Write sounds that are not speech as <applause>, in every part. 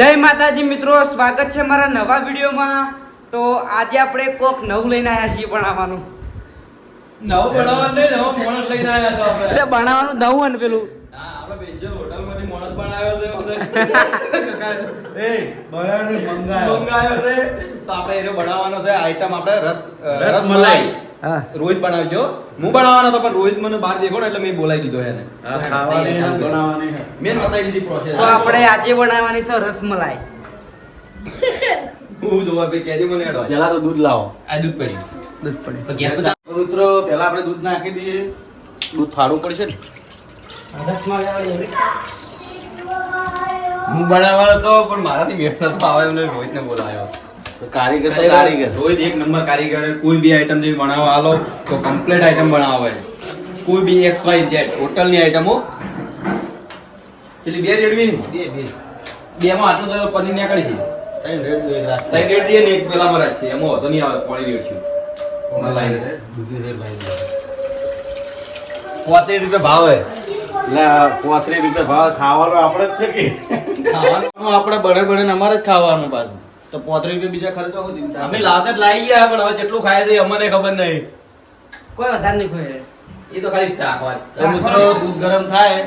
જય માતાજી મિત્રો સ્વાગત છે મારા નવા વિડીયોમાં તો આજે આપણે કોક નવું લઈને આવ્યા છીએ ભણાવવાનું નવ બનાવવાનું નહીં, નવો મોણસ લઈને આવ્યા તો આપણે. એટલે ભણાવવાનું નવું અને પેલું આપણે special હોટલમાંથી મોણસ પણ આવ્યો છે બધે. <laughs> મંગાયો છે. તો આપણે એનો બનાવવાનો છે આઈટમ આપણે રસ રસ રસમલાઈ. હા. રોહિત બનાવજો. હું બનાવવાનો હતો પણ રોહિત મને બહાર દેખો એટલે મેં બોલાવી દીધો એને. મેં બતાવી દીધી પ્રોસેસ તો આપણે આજે બનાવવાની છે રસમલાઈ. હું જોવા ભાઈ કહેજે મને હેડો. પેલા તો દૂધ લાવો. આ દૂધ પડી. દૂધ પડી. મિત્રો પેલા આપણે દૂધ નાખી દઈએ. દૂધ ફાડવું પડશે ને. રસમલાઈ હું બનાવવાનો હતો પણ મારાથી મેળ નતો આવે એમને રોહિતને બોલાવ્યો. કારીગર તો કારીગર રોહિત એક નંબર કારીગર કોઈ બી આઈટમ જે બનાવવા આલો તો કમ્પ્લીટ આઈટમ બનાવે કોઈ બી એક્સ વાય ઝેડ ટોટલની આઈટમો ચલી બે રેડવી ને? બે બે. બે માં આટલું તો પદી નીકળી છે. ત્રણ રેડ દો એક રાખ. તઈ રેડ દે ને એક પેલા મરા છે એમાં હતો નહીં આવે પાણી રેડ છે. મલાઈ રેડ. રે દો. પોત્રીસ રૂપિયા ભાવ હે. એટલે રૂપિયા ભાવ ખાવાનો આપણે જ છે કે? ખાવાનું આપણે બળે બળે ને અમારે જ ખાવાનું પાછું તો પોત્રીસ રૂપિયા બીજા ખર્ચો અમે લાવતા લાવી ગયા પણ હવે જેટલું ખાય છે અમને ખબર નહીં. કોઈ વધારે નહીં ખોઈ એ તો ખાલી શાક વાત મિત્રો દૂધ ગરમ થાય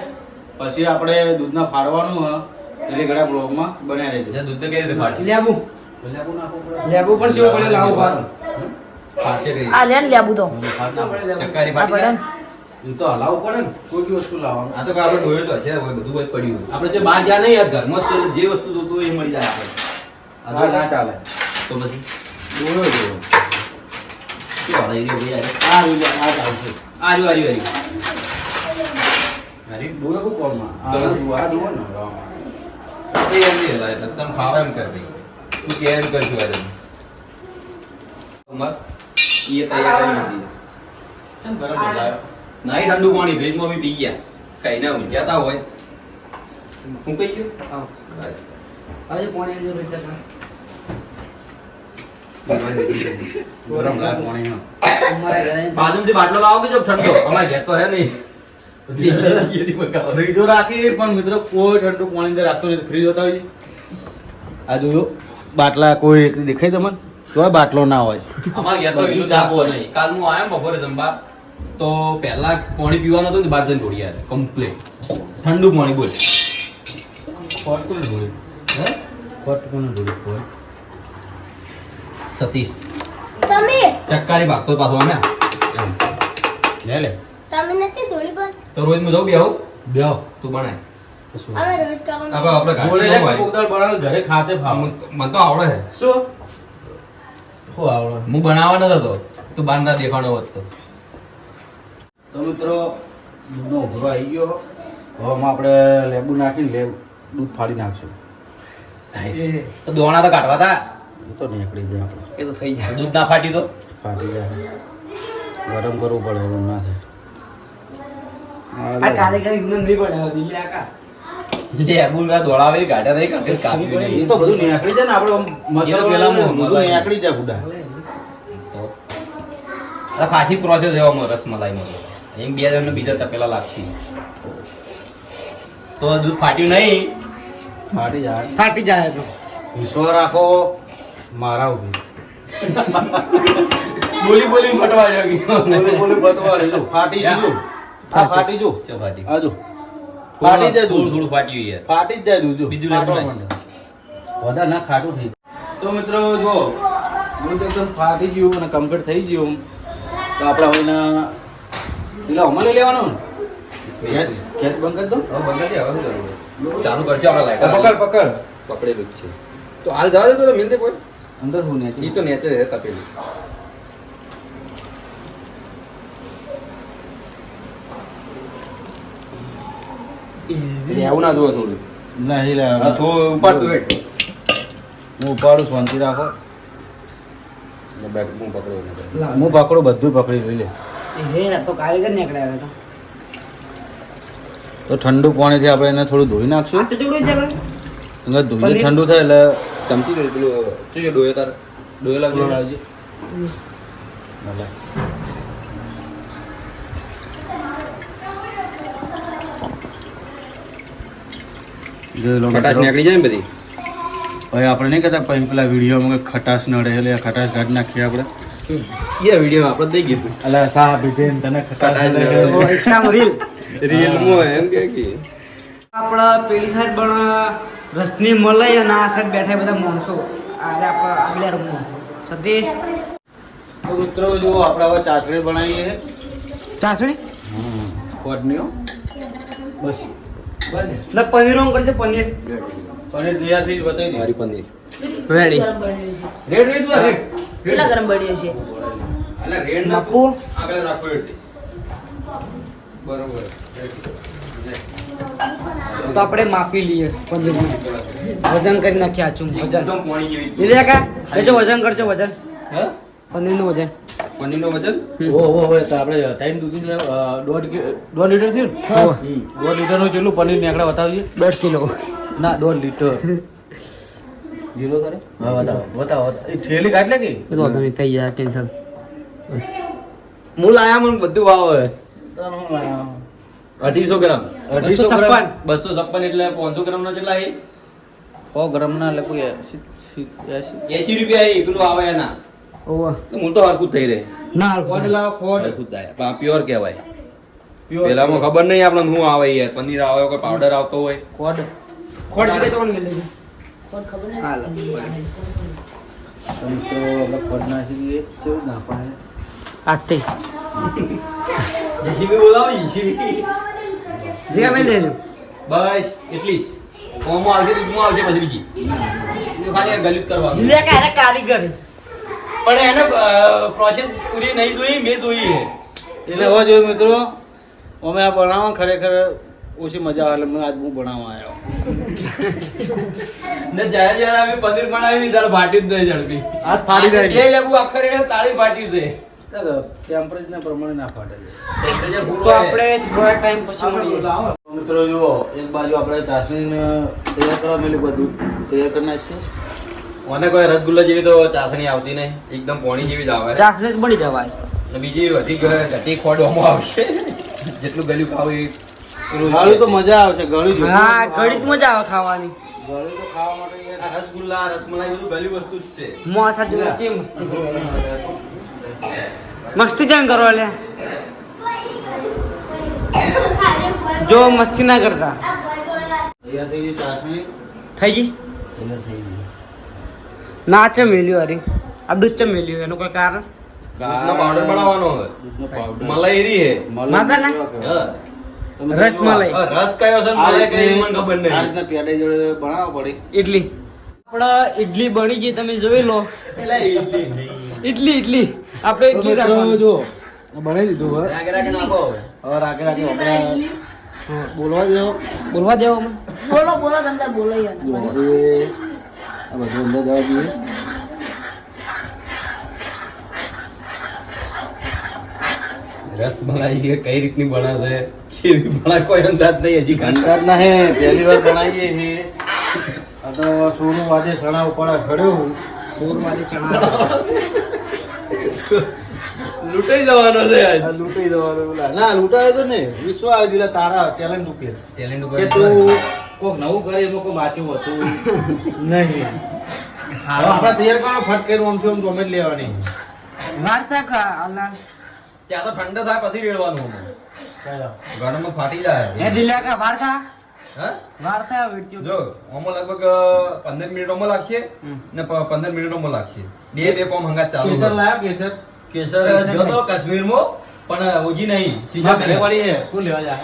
પછી આપણે દૂધના ફાડવાનું એટલે ઘણા બ્લોગમાં બનાવી રહેજો દૂધ તો કઈ રીતે ફાટી લેબુ. લેબુ પણ જેવું પડે લાવું ફાટશે આ લેબુ તો. ચક્કારી ફાટી હલાવવું પડે ને. કોઈ બી વસ્તુ લાવવાનું. આ તો આપણે ડોયો તો છે બધું જ પડ્યું આપણે જે બહાર ગયા નહીં ઘરમાં જે વસ્તુ જોતું હોય એ મળી જાય આપણે. આ ના ચાલે. તો પછી? બોલો હાલે રહ્યો ભાઈ આ આ ચાલશે આ રહ્યું, આ રહ્યું, અરે દોયો શું કોણમાં આ આ ને એમ નહીં કર ભાઈ. તું કે એમ કરશું આજે. ઉમર, એ તૈયાર દીધી. કેમ ગરમ ઠંડુ પાણી ફ્રીજમાં બી પી ગયા. કઈ ના ઊંઘ્યાતા હોય. હું કહી ગયો? આજે પાણી અંદર. ગરમ લાગે પાણી હા. અમારા ઘરે બાજુથી બાટલો લાવો કે જો ઠંડો અમારે ઘેર તો હે નહીં ફ્રીજો રાખી પણ મિત્રો કોઈ ઠંડુ પાણી રાખતો નથી ફ્રીજ હોતા હોય. આ જોયો બાટલા કોઈ દેખાય તમને શું બાટલો ના હોય અમારે ઘેર તો હોય. નહીં કાલ હું આવ્યો બપોરે જમવા તો પહેલા પાણી પીવાનું હતું ને બાર જઈને દોડી આવે કમ્પ્લેટ ઠંડુ પાણી બોલ ફરતું ધોયું? હે? કોણ ધોયું? સતીશ. તમે? ચક્કારી ભાગતો પાછો અમે લે લે. તમે નથી થોડી તો રોજ હું જાઉં બે બેહો. તું બનાય? અમે રોજ કરવાનું આપણે આપણે બોલે લે, મારી. કોક ઘરે ખાતે ફાવે. મને તો આવડે છે. શું? શું આવડે? હું બનાવવાનો હતો. તું બાર દેખાણો હોત તો. તો મિત્રો દૂધનો ઉભરો આવી ગયો. હવે આપણે લેબુ નાખીને લેબ દૂધ ફાડી નાખશું. તો દોણા તો કાઢવા તા. એ તો નીકળી જાય આપણે. એ તો થઈ જાય. દૂધ ના ફાટી તો? ફાટી જાય. ગરમ કરવું પડે એવું ના આ થાય નહીં દિલ્હી આકા ખાસી પ્રોસેસ એવામાં રસમલાઈમાં. તો એમ બે જણને બીજા તપેલા લાગશે. તો દૂધ ફાટ્યું નહીં? ફાટી જાય. ફાટી જાય તો વિશ્વાસ રાખો. મારા ઊભી. બોલી બોલી ફટવા ગયો બોલી બોલી ફટવા રહેજો ફાટી ગયો આ ફાટી જો. ચપાટી ફાટી. આ ફાટી જાય થોડું થોડું ફાટ્યું યાર. ફાટી જ જાય જો. બીજું વધારે ના ખાટું થઈ. તો મિત્રો જો દૂધ એકદમ ફાટી ગયું અને કમ્પ્લીટ થઈ ગયું તો આપણે હવે એના પેલા અમારે લઈ લેવાનો? ને ગેસ ગેસ બંધ કરી દો. હવે બંધ કરી હવે શું ચાલુ કરજો આપણે પકડ પકડ. પકડેલું જ છે. તો હાલ જવા દે તો મિલતે કોઈ અંદર હું ને એ તો નેચે છે તપેલી રહેવું ના જોવો થોડું. નહીં આ થોડું ઉપાડતું હેઠ. હું ઉપાડું શાંતિ રાખો. હું પકડ્યો હું પકડું બધું પકડી લઈ લે. હે તો કારીગર નીકળ્યા હતા. તો ઠંડુ પાણીથી આપણે એને થોડું ધોઈ નાખશું. ધોઈને ઠંડુ થાય એટલે ચમચી લે પેલું શું છે ડોયો તાર ડોયો લાગજો લાવજે. ભલે. ખટાશ નીકળી જાય ને બધી? ભાઈ આપણે નહીં કહેતા પછી પેલા વિડીયોમાં ખટાશ નડે એટલે ખટાશ કાઢી નાખીએ આપણે. એ વીડિયો આપણે દઈ ગયું અલા સા પીધે ને તને ખટાશ નડે. રીલ એમ કે કે. આપણા પેલી સાઈડ પણ રસની મલાઈ અને આ સાઈડ બેઠા બધા માણસો. આજે આપણા આગલા રૂમમાં. સતીશ? તો મિત્રો જો આપણે હવે ચાસણી બનાવીએ ચાસણી? ખોટની હો. બસ. ને પનીરનું કરજે પનીર. પનીર તૈયાર થઈ બતાવી મારી પનીર. રેડી રેડ રેડ તું રેડ. કેટલા ગરમ બળ્યો છે? એટલે રેડ નાખો. આગળ રાખો એટલે બરોબર. તો આપણે માપી લઈએ પનીર વજન કરી નાખ્યા આચું વજન. લીધે કા એ જો વજન કરજો વજન. હા? પનીરનું વજન. પનીરનું વજન? ઓ ઓ ઓ તો આપણે ટાઈમ દૂધી દોઢ દોઢ લીટર થયું ને? દોઢ લીટરનું જેટલું પનીર નીકળે બતાવીએ? દસ કિલો. ના દોઢ લીટર. જીરો કરે હા બતાવો બતાવો બતાવો. થેલી કાઢ લે કે તો વાંધો થઈ ગયા કેન્સલ. બસ. મૂળ આયા મને બધું વાવે. અઢીસો ગ્રામ. અઢીસો છપ્પન. બસો છપ્પન એટલે પાંચસો ગ્રામ ના કેટલા એ સો ગ્રામ ના લખું એસી સી- એસી. રૂપિયા એ પેલું આવે એના. હું તો હરકું થઈ રહે. ના ખોટ લાવો ખોટ. હરકું થાય. પ્યોર કહેવાય. પેલામાં ખબર નહીં આપણે શું આવે યાર. પનીર આવે કોઈ પાવડર આવતો હોય. ખોટ. ખોટ આવે તો હાલ. આપણે નાખી કેવું નાખવાનું? આજથી <laughs> જેસીબી બોલાવો જેસીબી જે અમે લઈ બસ એટલી જ. કોમો આવશે દૂધમાં આવશે પછી બીજી. ખાલી ગલુત કરવાનું. લે કે કારીગર. પણ એને પ્રોસેસ પૂરી નહીં જોઈ મેં જોઈ છે. એટલે હવે જોયું મિત્રો અમે આ બનાવવા ખરેખર ઓછી મજા આવે એટલે આજ હું બનાવવા આવ્યો. <laughs> ને જ્યારે જ્યારે અમે પનીર બનાવી ત્યારે ભાટી જ નહીં ઝડપી. હાથ ફાડી જાય. એ લેવું આખરે એને તાળી ભાટી છે ટેમ્પરેચર પ્રમાણે ના ફાટે તો આપણે થોડા ટાઈમ પછી મળીએ. મિત્રો જુઓ એક બાજુ આપણે ચાસણી તૈયાર કરવા મેલું બધું તૈયાર કરી નાખીએ મને કોઈ રસગુલ્લા જેવી તો ચાસણી આવતી નહીં. એકદમ પોણી જેવી જ આવે. ચાસણી જ બની જવાય. અને બીજી વધી ઘટી ખોડવામાં આવશે. જેટલું ગળ્યું ખાવું એ ગળું તો મજા આવશે ગળું હા ગળી જ મજા આવે ખાવાની. ગળું તો ખાવા માટે રસગુલ્લા રસમલાઈ બધું ગલ્યું વસ્તુ જ છે. મોં સાથે મસ્તી મસ્તી કેમ કરો લે? જો મસ્તી ના કરતા. થઈ ગઈ? ના ચમ મેલ્યું અરે આ દૂધ ચમ મેલ્યું એનું કોઈ કારણ? દૂધનો પાવડર બનાવવાનો હોય દૂધનો પાવડર મલાઈ હે. રસ કયો છે મલાઈ કઈ મને ખબર આ રીતના પેડા જોડે બનાવવા પડે. ઇડલી આપણે ઇડલી બની ગઈ તમે જોઈ લો. એટલે ઇડલી નહીં. ઇડલી ઇડલી આપણે ઇડલી રાખવાનું. જો બનાવી દીધું હવે. રાગે રાગે નાખો. હવે. રાગે રાગે આપણે બોલવા દેવો? બોલવા દેવો બોલો બોલો તમે બોલો આ બધું અંદર જવા દઈએ. રસમલાઈ એ કઈ રીતની બનાવે? કેવી બનાવે કોઈ અંદાજ નહીં હજી ઘંટા. ના હે પહેલી વાર બનાવીએ છે આ તો સોનું વાજે સણા ઉપાડા ખડ્યો સૂરમાંથી ચણા લૂંટાઈ જવાનો છે આજ. લૂંટાઈ જવાનું પેલા. ના લૂંટાયો તો ને વિશ્વ આવી દીધા તારા ટેલેન્ટ ઉપર. ટેલેન્ટ કે તું કોક નવું કરે એમાં કોઈ વાંચ્યું હતું? નહીં. હવે આપણે તૈયાર કરો ફટકેનું આમથી આમ ગમે લેવાની. વાર થાય કા ત્યાં તો ઠંડો થાય પછી રેડવાનું ગરમ ફાટી જાય. એ દિલ્યા કા વાર થા? હા? વાર થા વેચ્યો જો લગભગ પંદર મિનિટોમાં લાગશે ને પંદર મિનિટોમાં લાગશે. બે બે કોમ હંગાત ચાલુ કેસર. લાયા કેસર? કેસર ગયો તો કાશ્મીરમાં પણ ઓજી નહીં. સીધા ઘરે પડી છે. શું લેવા જાય?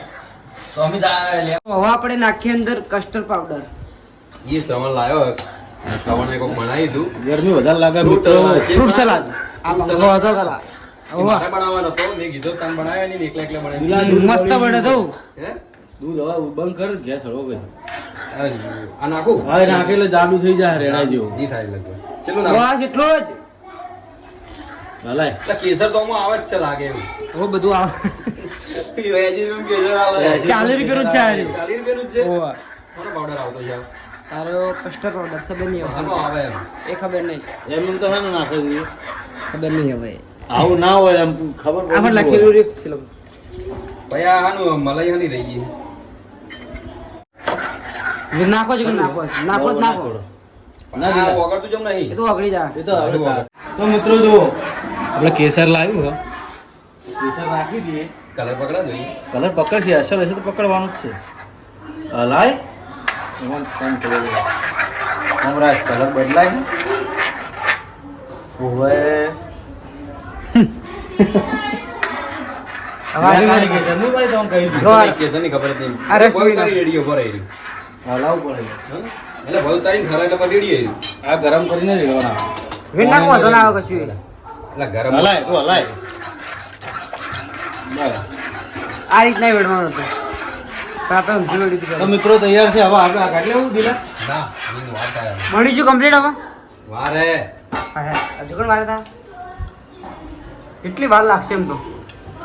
તો અમે જા- લે- હવે આપણે નાખીએ અંદર કસ્ટર્ડ પાવડર એ શ્રવણ લાયો. શ્રવણે કોક બનાવી દઉં ગરમી વધારે લાગે ફ્રૂટ, ફ્રૂટ સલાડ. આ પંખો સલાડ. બનાવવાનો હતો. મેં કીધો તને બનાવ્યા નહીં એકલા એકલા બનાવી મસ્ત બને તો. હે? દૂધ હવે બંધ કર ગેસ હળવો કર. આ નાખું? હવે નાખે ચાલુ થઈ જાય રેડા જેવું. ઈ થાય લગભગ. કેટલું નાખું? બસ જ. એટલે કેસર તો આમાં આવે જ છે લાગે એવું. હવે બધું આવે. ચાલીસ રૂપિયાનું જ છે. ચાલીસ રૂપિયાનું જ છે. કોનો પાવડર આવતો છે? તારો કસ્ટર્ડ પાવડર ખબર નહીં આવે એ ખબર નહીં. એમ તો હે ને નાખે ખબર નહીં હવે. આવું ના હોય એમ ખબર આપણે. લખેલું રે ફિલ્મ ભાઈ આ આનું મલાઈ હાની રહી ગઈ. નાખો કે નાખો? નાખો જ નાખો. થોડો. ના, આ ના. વગરતું જેમ એ નહીં તો અગડી જા એ તો. તો મિત્રો જો આપણે કેસર લાવ્યું હો. કેસર રાખી દઈએ. કલર પકડા જોઈએ કલર પકડશે અસર હશે તો પકડવાનું જ છે. હલાય એમાં ફોન કર્યો છે. કલર બદલાય હવે ગરમ કરીને જ આવે એટલે ગરમ હલાય તું હલાય. આ રીતના વેડવાનું હતું. પણ આપણે ઊંચી વેડી તો મિત્રો તૈયાર છે હવે આપણે આ કાઢી લેવું દિલા ના. મળી ગયું કમ્પ્લીટ હવે? વારે. હા હા. હજુ કોણ વાર તા? કેટલી વાર લાગશે એમ તો?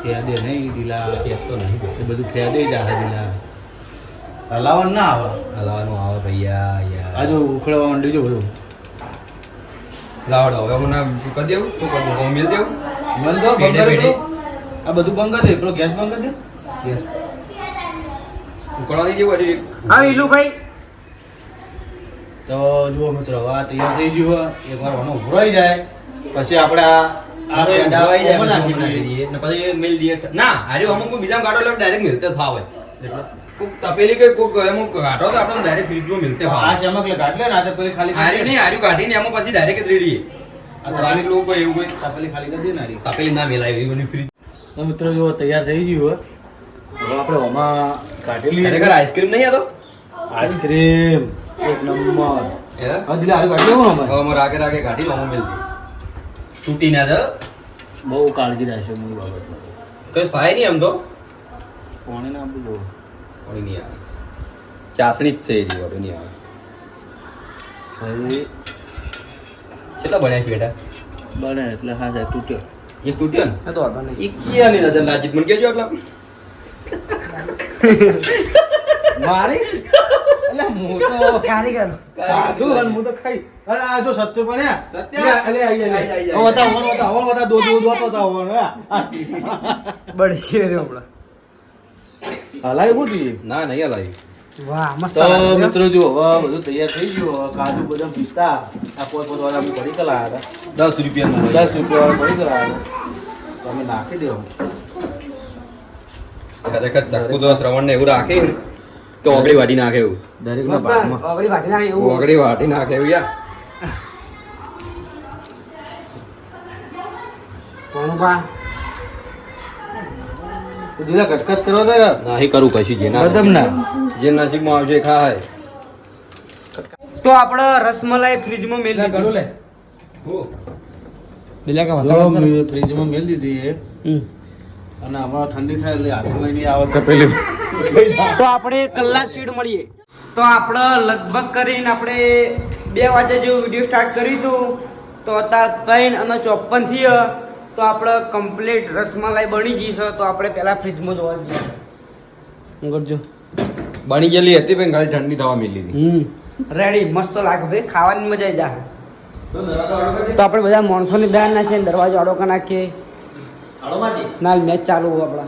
ફેદે નહીં દિલા તો નહીં ભાઈ. એ બધું ફેદે જાય દિલા હલાવવાનું ના આવે. હલાવવાનું આવે ભૈયા યાર. આ જો ઉખડવા માંડ્યું જો બધું. લાવડો. હવે મને કરી દેવું? તો કરી દેવું? હું મિલ દેવું? મન તો ભેડે ભેડે. આ બધું બંધ કરી દે પેલો ગેસ બંધ કરી દે ગેસ. ઉકળવા દઈ જેવું હા હા ઈલુભાઈ. તો જુઓ મિત્રો હવે આ તૈયાર થઈ ગયું હોય. એકવાર આનો ઉભરાઈ જાય. પછી આપણે આ ને પછી મિલ દઈએ. ના હારી અમુક બીજા ગાડો એટલે ડાયરેક્ટ મિલતે ભાવે એટલે તપેલી કઈ કોક એમ કાઢો તો આપણે ડાયરેક્ટ ફ્રીજમાં મિલતે આ ભાવે શેમાં એટલે કાઢ લે ને આ તો પેલી ખાલી આરી નહીં ને કાઢીને એમાં પછી ડાયરેક્ટ જ રેડી આ થોડાક લોકો એવું કોઈ. તપેલી ખાલી કરી દે ને હારી. તપેલી ના મેલાય એવી બની ફ્રીજ તો મિત્રો જો તૈયાર થઈ ગયું હવે આપણે ઓમાં કાઢેલી ખરેખર આઈસ્ક્રીમ નહીં આ તો? આઈસ્ક્રીમ એક નંબર. હે? હવે દિલા આરી કાઢી લેવું ને અમાર આગે આગે કાઢી લઉં મિલ તૂટી ના જાય બહુ કાળજી રાખશે મૂળ બાબતમાં. કઈ થાય નહીં એમ તો. કોણે ના આપું નહીં આવે ચાસણી જ છે એની વાળું નહીં આવે હવે? કેટલા બન્યા પેટા બને એટલે હા સાહેબ તૂટ્યો. એક તૂટ્યો ને? એ તો વાંધો નહીં. એ ક્યાં નહીં દાદા લાજીત મને કેજો એટલા મારી? <laughs> એટલે હું તો કારીગર. સાધુ અને હું તો ખાઈ. અરે આ જો સત્ય પણ હે. સત્ય? અલે આઈ દો દો દો તો બળશે રે હમણાં. હલાય શું થયું? ના નહીં હલાવી વાહ મસ્ત તો મિત્રો જો હવે બધું તૈયાર થઈ ગયું. હવે કાજુ બદામ પિસ્તા આ પોત પોત વાળા અમે પડી હતા. દસ રૂપિયા દસ રૂપિયા વાળા પડી ગયેલા હતા. તો નાખી દેવું. ખરેખર ચક્કુ તો શ્રવણ ને એવું રાખે તો ઓગળી વાટી નાખે એવું. દરેક ઓગળી વાટી નાખે એવું. ઓગળી વાટી નાખે એવું યાર બા દીલા કટકટ કરો તો નહીં કરું કશું જે ના બદામ ના. જે નસીબમાં આવશે એ ખાય. તો આપણે રસમલાઈ ફ્રીજમાં મેલી કરું લે. દિલા કા મેં ફ્રીજમાં મેલ દીધી એ. અને આમાં ઠંડી થાય એટલે હાથમાં નહીં આવે. તો પેલી તો આપણે કલાક ચીડ મળીએ. તો આપણે લગભગ કરીને આપણે બે વાગે જેવું વીડિયો સ્ટાર્ટ કરી હતું તો અત્યારે ત્રણ અને ચોપનથી તો આપણે કમ્પ્લીટ રસમલાઈ બની ગઈ છે તો આપણે પહેલા ફ્રીજમાં જોવા જઈએ. કરજો. બની ગયેલી હતી પણ ખાલી ઠંડી થવા મળી હતી. હમ. રેડી મસ્ત લાગે ભાઈ. ખાવાની મજા આવી જાય. તો આપણે બધા માણસોની બ્રાન્ડ નાખીએ ને દરવાજો આડો કરી નાખીએ. ના મેચ ચાલુ હોય આપણા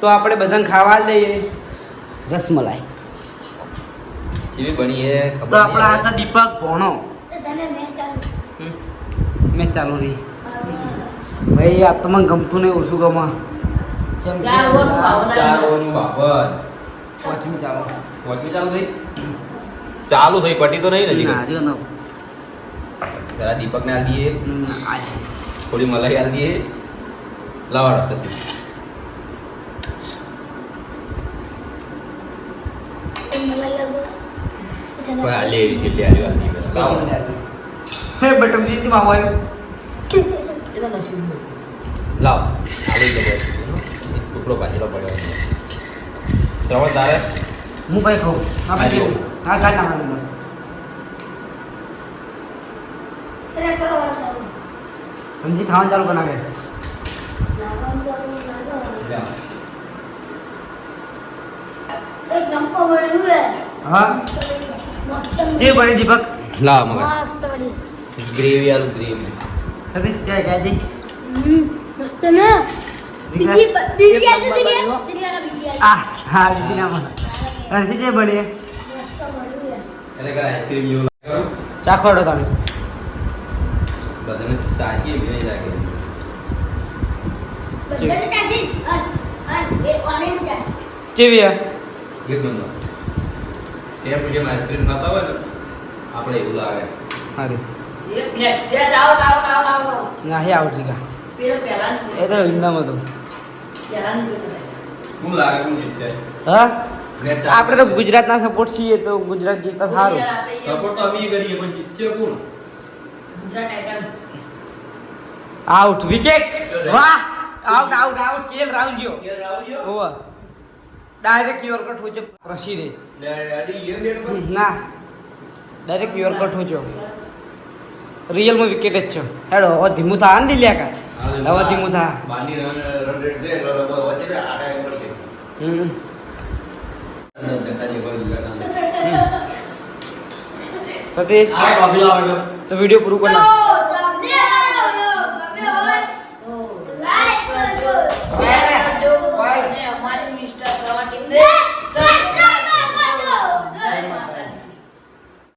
તો આપણે બધાને ખાવા દઈએ. રસમલાઈ. તો આપણા આશા દીપક ભોણો. મેચ ચાલુ રહી. ભાઈ આ તમને ગમતું નહીં ઓછું ગમા જેમ કે ચાર ઓવરનું ભાવના. ચાર ઓવરનું બાબર પાંચમી ચાલુ વોચમી ચાલુ થઈ ચાલુ થઈ પટી તો નહીં ને હજી ના, હજી ન. જરા દીપકને આલ દઈએ હમ, આય. થોડી મલાઈ આલ દઈએ લાવાડો સતી કોઈ આલે એરી છેલ્લી આલી આલ દઈએ લાવો. હે બટમજી માં આવ્યો એ તો નસીબ લાવ આવી ગયો. ટુકડો બાજરો પડ્યો છે. શ્રવણ તારે? હું ભાઈ કહું હા પછી. હા કાઢ નાખવાનું સમજી ખાવાનું ચાલુ બનાવે. નાખે જા. હા? જે બની દીપક. લાવ મગર. ગ્રેવી આલુ ગ્રેવી. સતીશ ક્યાં ગયા જી આ હા દીદી નામ રણજી જે બની એટલે કે આઈસ્ક્રીમ જેવું લાગે ચાખો હેડો તમે? બધાને સાચી એવી નહીં બધાને ચાખી? અન અન એ ઓનલાઈન ચાખી. કેવી એક નંબર. સેમ જેમ આઈસ્ક્રીમ ખાતા હોય ને આપણે એવું લાગે. સારું નહીં આવડતી તો એમનામ હતું હા આપણે તો ગુજરાતના સપોર્ટ છીએ તો ગુજરાત જીતતા સારું. સપોર્ટ તો અમે કરીએ પણ જીતશે કોણ? ગુજરાત ટાઇટન્સ આઉટ વિકેટ વાહ! Out out out KL Rahul Jio. KL Rahul જીઓ? ઓવર ડાયરેક્ટ યોર્કર ઠોચો પ્રસી રે ના. ડાયરેક્ટ યોર્કર ઠોચો जो રિયલમાં વિકેટ જ છે? હેડો હવે ધીમું થા ને દિલ્યા કા હવે ધીમું થા. બાની રન રન રેટ દે એટલે લોકો વચ્ચે આ ટાઈમ પર લે હમ. સતીશ તો વીડિયો પૂરું કરી